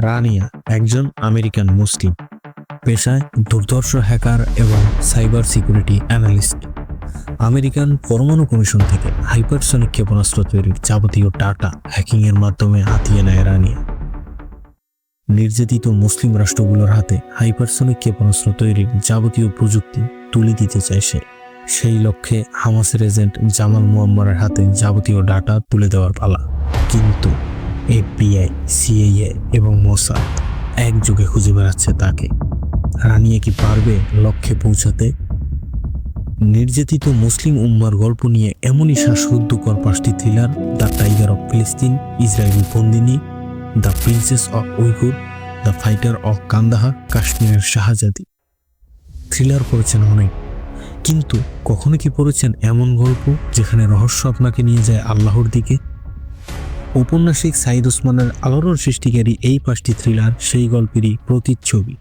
রানিয়া একজন American Muslim, পেশায় দুর্ধর্ষ হ্যাকার এবং সাইবার সিকিউরিটি অ্যানালিস্ট। আমেরিকান পরমাণু কমিশন থেকে হাইপারসনিক ক্ষেপণাস্ত্র তৈরির যাবতীয় ডাটা হ্যাকিংয়ের মাধ্যমে হাতিয়ে নেয় রানিয়া। নির্যাতিত মুসলিম রাষ্ট্রগুলোর হাতে হাইপারসনিক ক্ষেপণাস্ত্র তৈরির যাবতীয় প্রযুক্তি তুলে দিতে চায় সে। সেই লক্ষ্যে হামাসের এজেন্ট জামাল মুয়াম্মারের হাতে যাবতীয় ডাটা তুলে দেওয়ার পালা। কিন্তু এফবিআই সিএইএ এবং মোসাদ একযোগে খুঁজে বেড়াচ্ছে তাকে। রানিয়ে কি পারবে লক্ষ্যে পৌঁছাতে? নির্যাতিত মুসলিম উম্মার গল্প নিয়ে এমনই শ্বাসরুদ্ধকর পাঁচটি থ্রিলার দ্য টাইগার অফ ফিলিস্তিন Israeli বন্দিনী the princess of Uyghur the fighter of Kandahar কাশ্মীরের শাহজাদি। থ্রিলার করেছেন অনেক, কিন্তু কখনো কি পড়েছেন এমন গল্প যেখানে রহস্য আপনাকে নিয়ে যায় আল্লাহর দিকে? ঔপন্যাসিক সাইদ ওসমানের আলোড়ন সৃষ্টিকারী এই পাঁচটি থ্রিলার সেই গল্পেরই প্রতিচ্ছবি।